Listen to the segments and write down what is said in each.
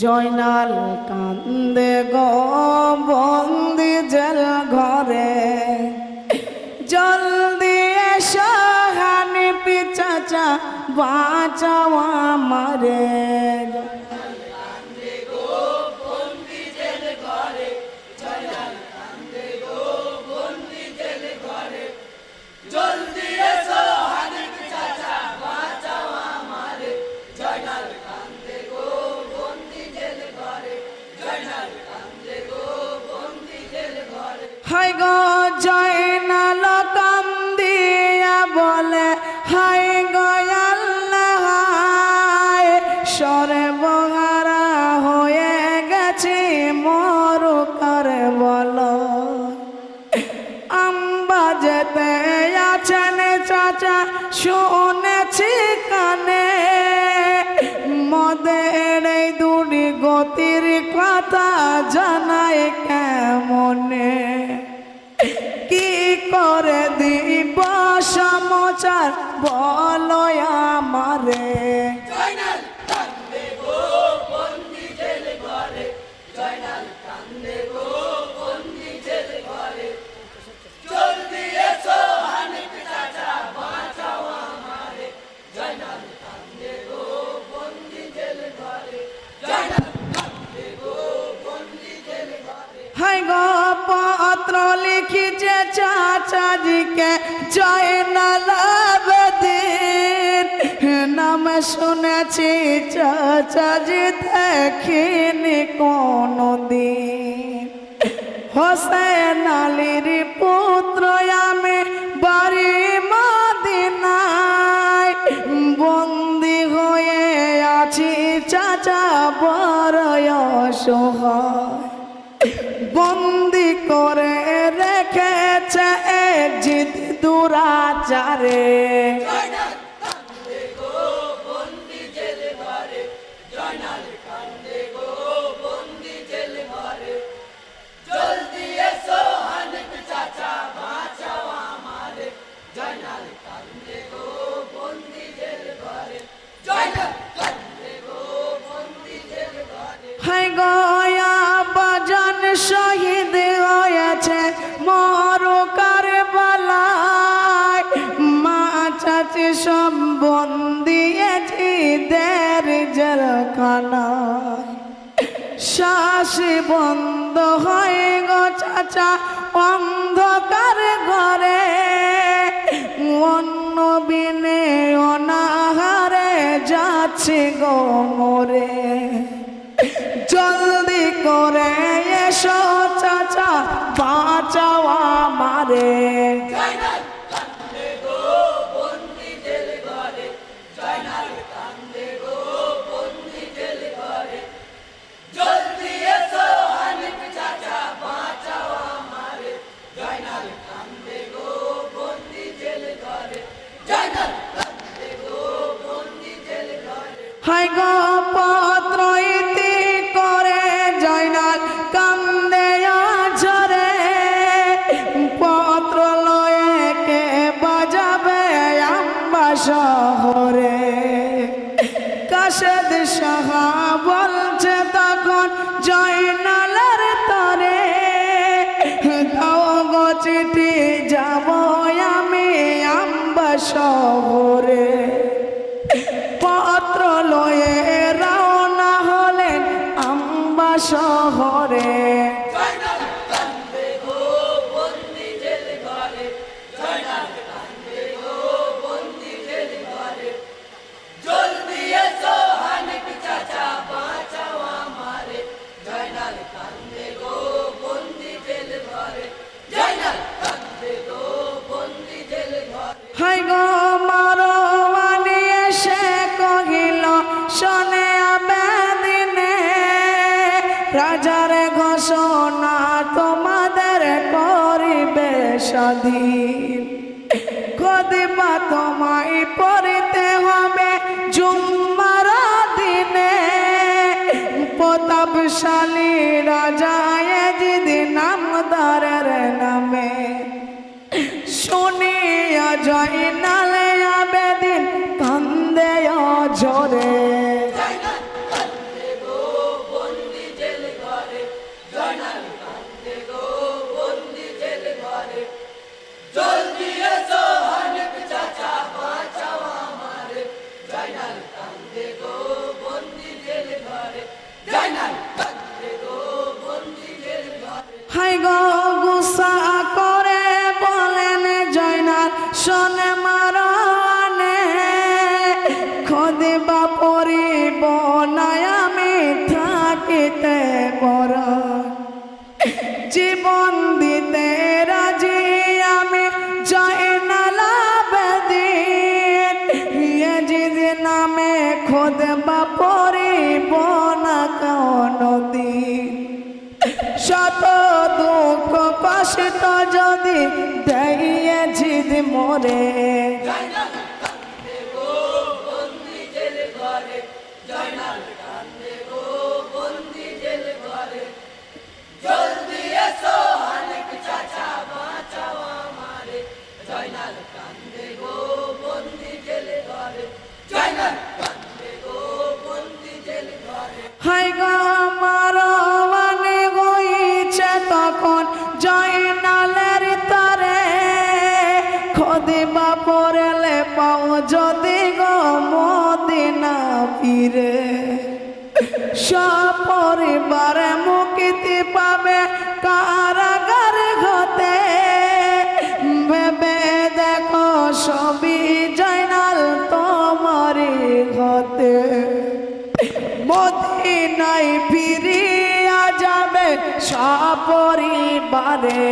জয়নাল কান্দে গো বন্দি জল ঘরে। জলদি এসো হানি পিচাচা বাঁচাও আমারে। বলো আমারে। পত্র লিখিছে চাচাজিকে জয় না নালাবদিন শুনেছি চাচাজি দেখিনি কোনো দিন হোসেন আলীর পুত্র আমি বাড়ি মদিনায়। বন্দি হয়ে আছি, চাচা বড় অসহায়। বন্দি করে রেখেছে এক জিদ দুরাচারে। শ্বাস বন্ধ হয়ে গো চাচা, অন্ধকার ঘরে। অন্য বিনে অনাহারে যাচ্ছে গো মরে। জলদি করে এসো চাচা, বাঁচাও আমারে। হাই গো স্বাধীন কদিবা তোমায় পড়িতে হবে জুম্মার দিনে। প্রতাপশালী রাজা এজিদি নামদারের নামে। শুনিয়া জয়নালে আবেদিন কান্দে ঝরে Hi, God. দেইয়ে জিদ মরে যদি গো মদিনা ফিরে, সপরিবার মুক্তি পাবে কারাগার ঘতে ভেবে দেখো সবই জয়নাল তোমারই ঘতে মদিনায় ফিরিয়া যাবে সপরিবারে।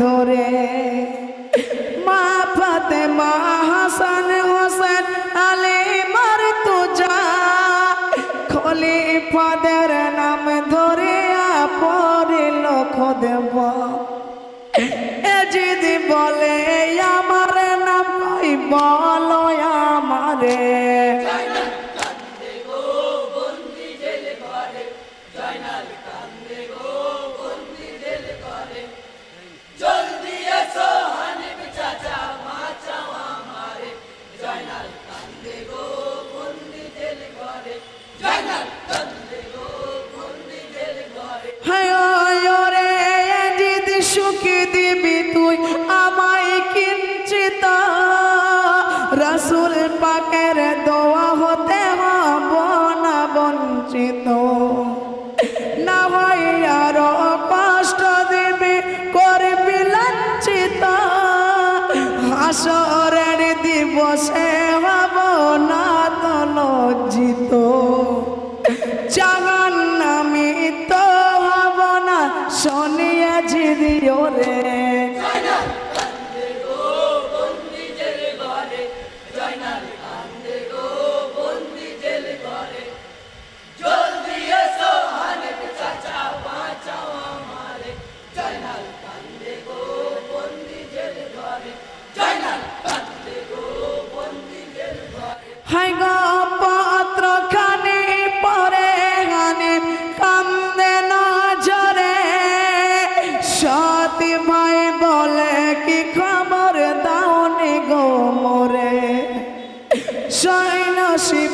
নাম হাসরের দিবসে হব না তো লজ্জিত। জাহান্নামি তো হব না শনিয়া জিদিও রে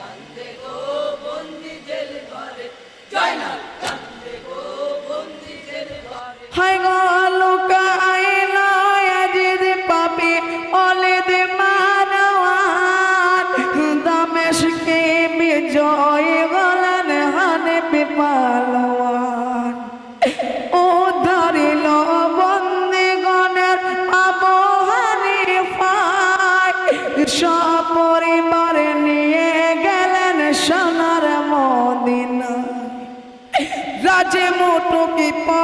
হাই people.